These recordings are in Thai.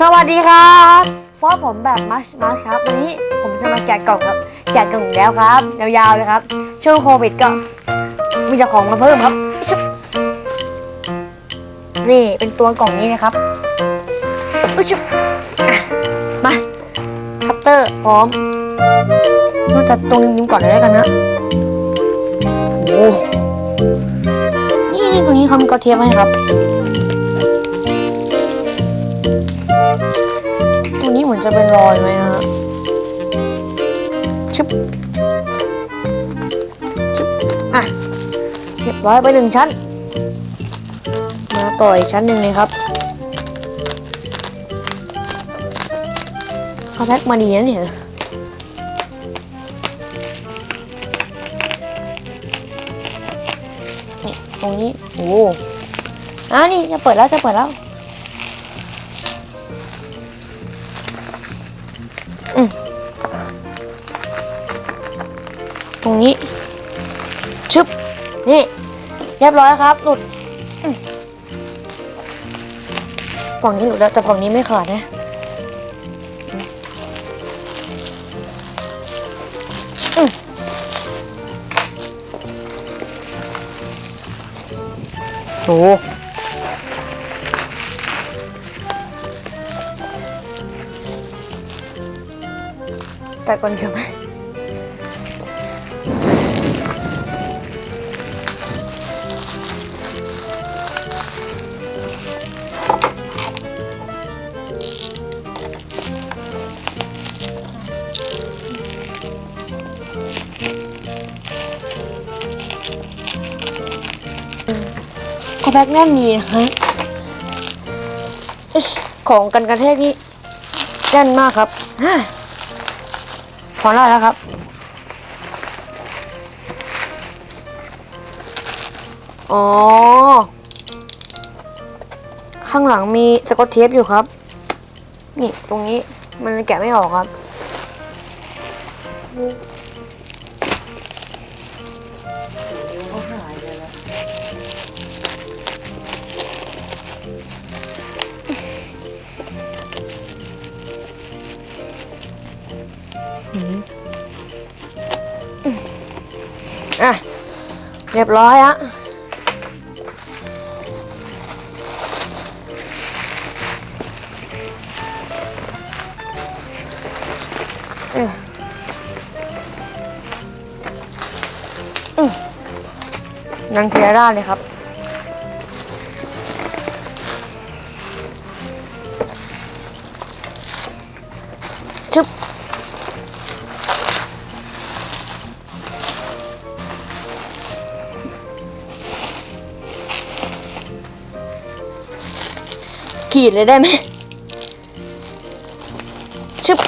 สวัสดีครับเพราะผมแบบมัชมัชครับ วันนี้ผมจะมาแกะกล่องครับ แกะกล่องแล้วครับ ยาวๆเลยครับ ช่วงโควิดก็มีแต่ของมาเพิ่มครับ นี่เป็นตัวกล่องนี้นะครับมาคัตเตอร์พร้อมน่าจะตรงริมๆก่อนเลยแล้วกันนะโอ้นี่นี่ตรงนี้เขามีกาวเทียมให้ครับ จะเป็นรอยไหมนะฮะชึบชึบอะเรียบร้อยไปหนึ่งชั้น มาต่ออีกชั้นหนึ่งเลยครับเขาแพ็กมาดีนะเนี่ยนี่ตรงนี้ โอ้อะนี่จะเปิดแล้วจะเปิดแล้ว ตรงนี้ ชึบ นี่ เรียบร้อยครับ หลุดอืมฝั่งนี้หลุดแล้ว แต่ฝั่งนี้ไม่ขาดนะอืมโอ้แต่ก่อนเดียวไหม พ็กแน่นดีฮะของกันกระแทกนี่แน่นมากครับฮ่าพอได้แล้วครับ อ๋อ ข้างหลังมีสกอตเทปอยู่ครับ นี่ตรงนี้มันแกะไม่ออกครับ อะ เรียบร้อยอะเอออังเทียร่าเลยครับชึบ กรีดเลยได้ไหมชึบ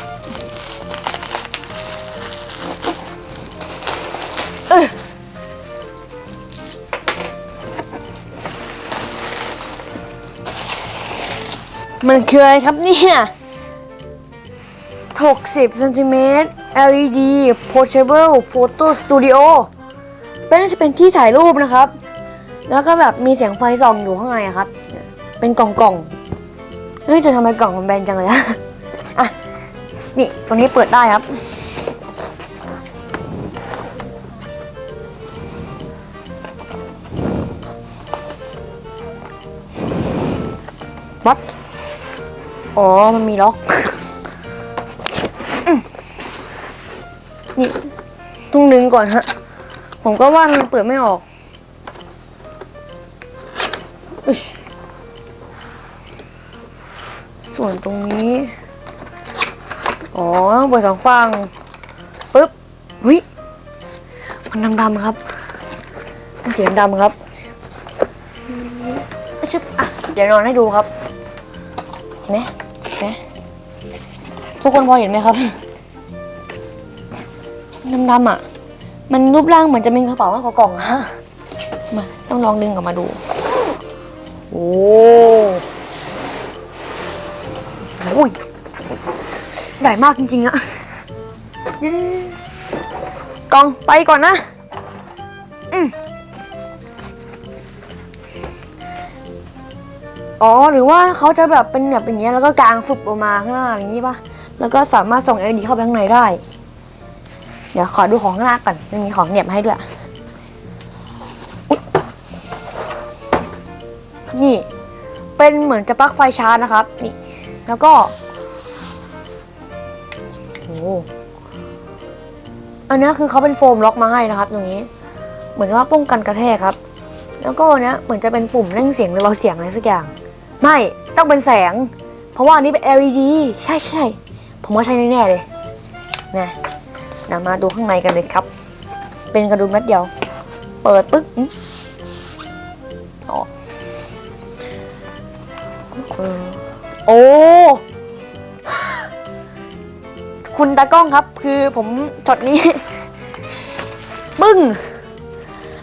เออมันคืออะไรครับเนี่ย60เซนติเมตร LED Portable Photo Studio เป็นน่าจะเป็นที่ถ่ายรูปนะครับ แล้วก็แบบมีเสียงไฟส่องอยู่ข้างในครับ เป็นกล่องๆ เฮ้ยแต่ทำไมกล่องมันแบนจังเลยอะอะ นี่ตรงนี้เปิดได้ครับ วัดอ๋อ มันมีล็อกอนี่ต้องดึงก่อนฮะ ผมก็ว่ามันเปิดไม่ออกอึช ส่วนตรงนี้ อ๋อเปิดสองฝั่งปึ๊บเฮ้ยมันดำๆครับมันเสียงดำครับชึบอะเดี๋ยวนอนให้ดูครับเห็นไหมเห็นไหมทุกคนพอเห็นไหมครับดำๆอะ มันรูปร่างเหมือนจะเป็นกระเป๋ามากกว่ากล่องอะมาต้องลองดึงออกมาดู โอ้ อุ้ยใหญ่มากจริงๆอะกองไปก่อนนะอ๋อหรือว่าเขาจะแบบเป็นแบบอย่างเงี้ยแล้วก็กางฟุบออกมาข้างหน้าอย่างนี้ปะแล้วก็สามารถส่ง LED เข้าไปข้างในได้ เดี๋ยวขอดูของข้างหน้าก่อนมันมีของเหน็บมาให้ด้วยนี่ เป็นเหมือนจะปลั๊กไฟชาร์จนะครับ นี่ แล้วก็โอ้อันนี้คือเขาเป็นโฟมล็อกมาให้นะครับ ตรงนี้ เหมือนว่าป้องกันกระแทกครับ แล้วก็เนี้ยเหมือนจะเป็นปุ่มเร่งเสียงหรือเบาเสียงอะไรสักอย่าง ไม่ต้องเป็นแสง เพราะว่าอันนี้เป็น LED ใช่ใช่ผมว่าใช่แน่ๆเลยนะเดี๋ยวมาดูข้างในกันเลยครับ เป็นกระดุมนัดเดียว เปิดปึ๊กอื้ออ๋อเออ โอ้ คุณตากล้องครับ คือผมช็อตนี้ ปึ้ง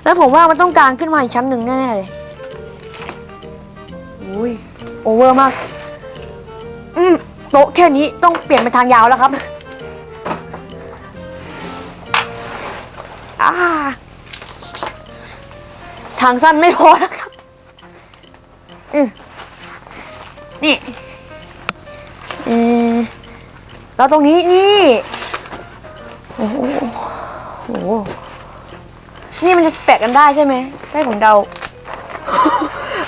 แล้วผมว่ามันต้องการขึ้นมาอีกชั้นหนึ่งแน่ ๆ เลยอุ้ยโอเวอร์มาก อืมโต๊ะแค่นี้ต้องเปลี่ยนเป็นทางยาวแล้วครับอ่าทางสั้นไม่พอแล้วครับ อืมนี่ แล้วตรงนี้นี่โอ้โหโอ้โหนี่มันจะแปะกันได้ใช่ไหมได้ผมเดา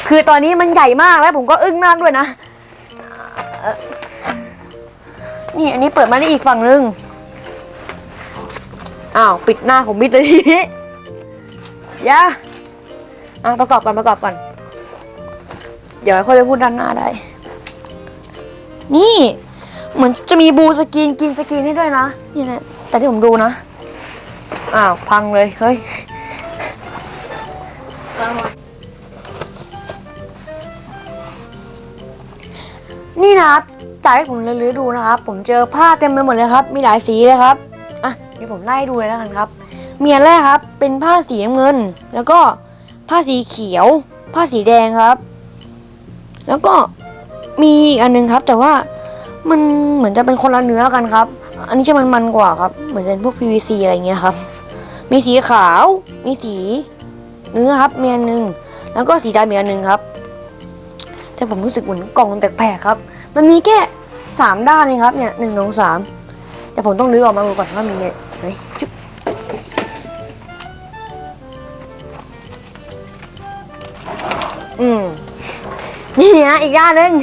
คือตอนนี้มันใหญ่มากแล้วผมก็อึ้งมากด้วยนะเอ่อนี่อันนี้เปิดมาได้อีกฝั่งนึงอ้าวปิดหน้าผมมิดเลยทีนี้อยาอะประกอบก่อนประกอบก่อน เดี๋ยวค่อยไปพูดด้านหน้าได้ นี่ เหมือนจะมีบูสกรีนกินสกรีนให้ด้วยนะนี่แหละแต่ที่ผมดูนะ อ้าว พังเลยเฮ้ยนี่นะครับจากที่ผมเลื้อดูนะครับ ผมเจอผ้าเต็มไปหมดเลยครับ มีหลายสีเลยครับอะเดี๋ยวผมไล่ดูเลยแล้วกันครับ เมีอันแรกครับ เป็นผ้าสีน้ำเงิน แล้วก็ผ้าสีเขียว ผ้าสีแดงครับ แล้วก็มีอีกอันหนึงครับ แต่ว่า มันเหมือนจะเป็นคนละเนื้อกันครับ อันนี้จะมันมันๆกว่าครับ เหมือนเป็นพวก PVC อะไรเงี้ยครับ มีสีขาว มีสีเนื้อครับมีอันหนึงแล้วก็สีดำอีกอันหนึงครับ แต่ผมรู้สึกเหมือนกล่องมันแปลกๆครับ มันมีแค่สามด้านเองครับเนี่ยหนึ่งสองสามแต่ผมต้องลื้อออกมาดูก่อนว่ามีเฮ้ยชุบอืมนี่นะอีกด้านหนึ่ง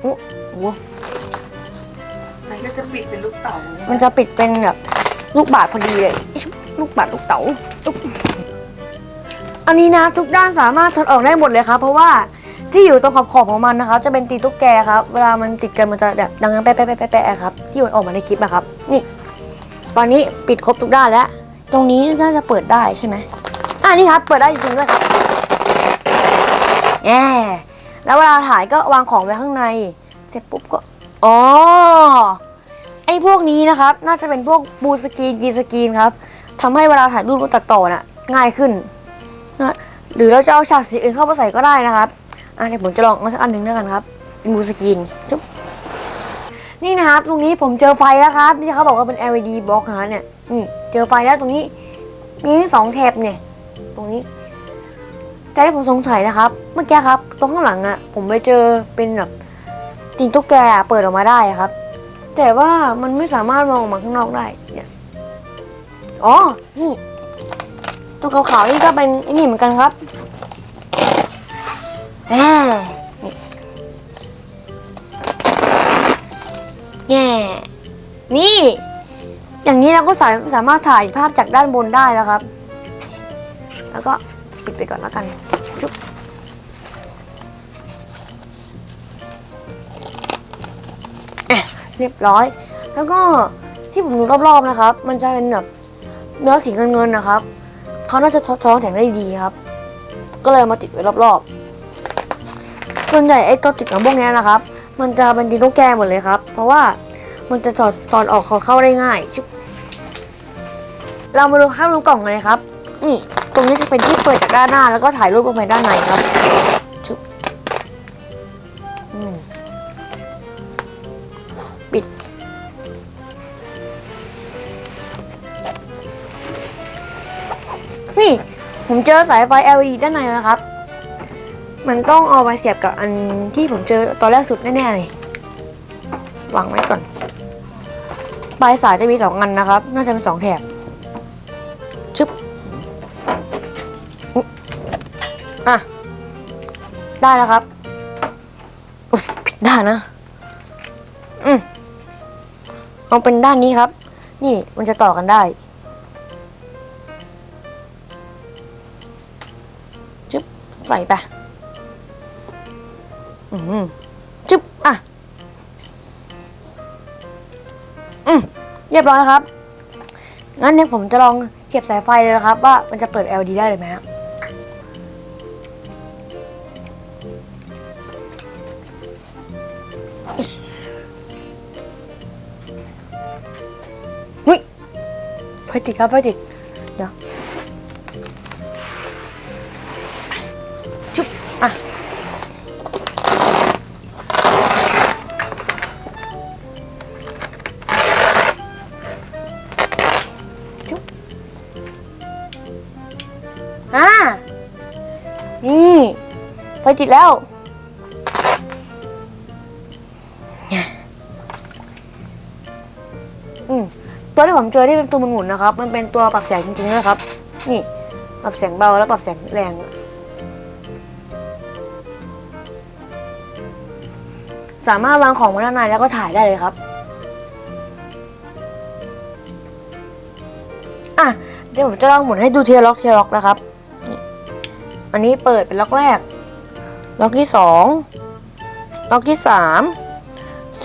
โอ้โห มันก็จะปิดเป็นลูกเต่ามันจะปิดเป็นแบบลูกบาศก์พอดีเลยลูกบาศก์ลูกเต๋าอันนี้นะทุกด้านสามารถถอดออกได้หมดเลยครับ เพราะว่าที่อยู่ตรงขอบขอบของมันนะครับ จะเป็นตีตุ๊กแกครับ เวลามันติดกันมันจะแบบดังแป๊ะแป๊ะแป๊ะแปะแปะครับที่มันออกมาในคลิปอะครับ นี่ ตอนนี้ปิดครบทุกด้านแล้ว ตรงนี้น่าจะเปิดได้ใช่ไหมอ่านี่ครับ เปิดได้จริงด้วยครับแง่แล้วเวลาถ่ายก็วางของไว้ข้างใน เสร็จปุ๊บก็ อ๋อ พวกนี้นะครับ น่าจะเป็นพวกบูสกรีนกีสกรีนครับทำให้เวลาถ่ายรูปตัดต่อน่ะง่ายขึ้นนะหรือเราจะเอาฉากสีอื่นเข้ามาใส่ก็ได้นะครับอะเดี๋ยวผมจะลองเอาสักอันหนึ่งด้วยกันครับเป็นบูสกรีนจุ๊บนี่นะครับตรงนี้ผมเจอไฟแล้วครับที่เขาบอกว่าเป็น LED บล็อกนะเนี่ยนี่เจอไฟแล้วตรงนี้มีสองแถบเนี่ย ตรงนี้แต่ที่ผมสงสัยนะครับ เมื่อกี้ครับตรงข้างหลังอะผมไปเจอเป็นแบบตีนตุ๊กแกเปิดออกมาได้ครับ แต่ว่ามันไม่สามารถมองออกมาข้างนอกได้เนี่ยอ๋อ นี่ตัวขาวๆนี่ก็เป็นไอ้นี่เหมือนกันครับแง่แง่นี่ อย่างนี้เราก็สาสามารถถ่ายภาพจากด้านบนได้แล้วครับ แล้วก็ปิดไปก่อนแล้วกัน จุ๊บ เรียบร้อย แล้วก็ที่ผมดูรอบๆนะครับ มันจะเป็นแบบเนื้อสีเงินๆนะครับเขาน่าจะท้องแข็งได้ดีครับ ก็เลยมาติดไว้รอบๆ ส่วนใหญ่ไอ้ตัวติดของพวกนี้นะครับ มันจะเป็นดีโลแกนหมดเลยครับ เพราะว่ามันจะถอดตอนออกเข้าได้ง่ายชุบเรามาดูภาพดูกล่องกันเลยครับ นี่ ตรงนี้จะเป็นที่เปิดจากด้านหน้า แล้วก็ถ่ายรูปลงไปด้านในครับ เจอสายไฟ LED ด้านในแล้วครับ มันต้องเอาไปเสียบกับอันที่ผมเจอตอนแรกสุดแน่ๆเลยวางไว้ก่อน ปลายสายจะมีสองอันนะครับ น่าจะเป็นสองแถบ ชึบอะ ได้แล้วครับอุ๊ยผิดด้านนะ อืมเอาเป็นด้านนี้ครับ นี่มันจะต่อกันได้ ใส่ไป อืมจึ๊บอะ อืมเรียบร้อยครับ งั้นเนี่ยผมจะลองเก็บสายไฟเลยนะครับ ว่ามันจะเปิด LED ได้เลยไหมครับหุ้ยไฟติดครับไฟติด ชุบอะอ่า นี่ ไฟติดแล้ว อืม ตัวที่ผมเจอที่เป็นตัวมันหมุนนะครับ มันเป็นตัวปรับแสงจริงๆนะครับ นี่ ปรับแสงเบาแล้วปรับแสงแรง สามารถวางของไว้ด้านในแล้วก็ถ่ายได้เลยครับ อะ เดี๋ยวผมจะลองหมุนให้ดูเทียล็อกเทียล็อกนะครับนี่อันนี้เปิดเป็นล็อกแรก ล็อกที่สอง ล็อกที่สาม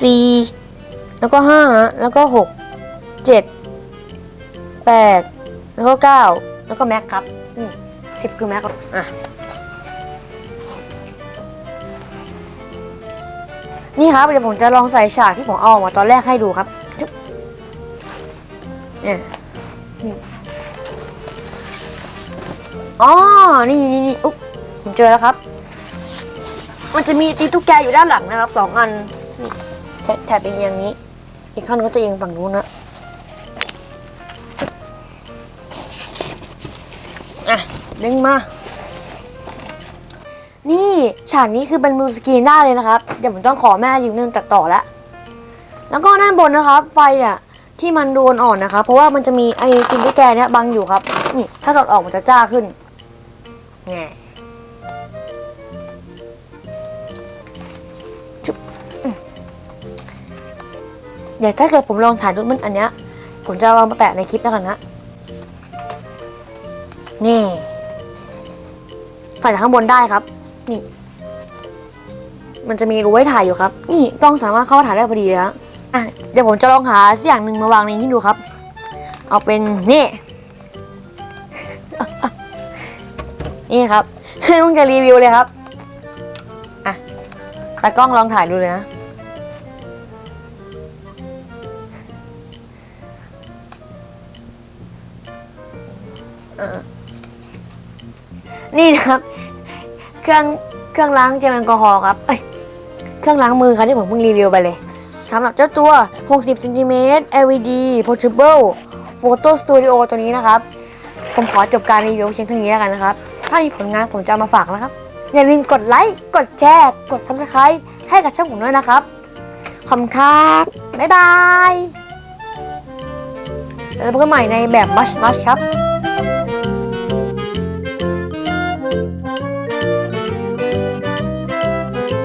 สี่แล้วก็ห้าแล้วก็หกเจ็ดแปดแล้วก็เก้าแล้วก็แม็กครับ นี่สิบคือแม็กครับ อะ นี่ครับเดี๋ยวผมจะลองใส่ฉากที่ผมเอาออกมาตอนแรกให้ดูครับจุ๊บเนี่ยนี่อ๋อ นี่นี่นี่อุ๊บผมเจอแล้วครับ มันจะมีตีตุ๊กแกอยู่ด้านหลังนะครับสองอันนี่แถแถบเป็นอย่างนี้ อีกข้างนึงก็จะเอียงฝั่งนู้นนะอะดึงมา นี่ฉากนี้คือเป็นมือสกรีนได้เลยนะครับ เดี๋ยวผมต้องขอแม่ยืมเงินตัดต่อแล้วแล้วก็ด้านบนนะครับ ไฟเนี่ยที่มันโดนอ่อนนะครับ เพราะว่ามันจะมีไอ้ตินตุ๊กแกเนี่ยบังอยู่ครับ นี่ถ้าถอดออกมันจะจ้าขึ้นแง่จุ๊บอืมเดี๋ยวถ้าเกิดผมลองถ่ายรูปมันอันเนี้ย ผมจะเอามาแปะในคลิปแล้วกันนะนี่ถ่ายจากข้างบนได้ครับ นี่ มันจะมีรูไว้ถ่ายอยู่ครับ นี่กล้องสามารถเข้าถ่ายได้พอดีเลยฮะอะเดี๋ยวผมจะลองหาสักอย่างหนึ่งมาวางในนี้ดูครับ เอาเป็นนี่ นี่ครับต้องจะรีวิวเลยครับอะตากล้องลองถ่ายดูเลยนะนี่นะครับ เครื่องเครื่องล้างเจลแอลกอฮอล์ครับเอ้ยเครื่องล้างมือครับที่ผมเพิ่งรีวิวไปเลยสำหรับเจ้าตัว 60ซนติเมตร LED Portable Photo Studio ตัวนี้นะครับ ผมขอจบการรีวิวเพียงเท่านี้แล้วกันนะครับ ถ้ามีผลงานผมจะามาฝากนะครับ อย่าลืมกดไลค์ กดแชร์ กด subscribe ให้กับช่องผมด้วยนะครับ ขอบคุณครับ บ๊ายบายแล้วพบกันใหม่ในแบบมัชมัชครับ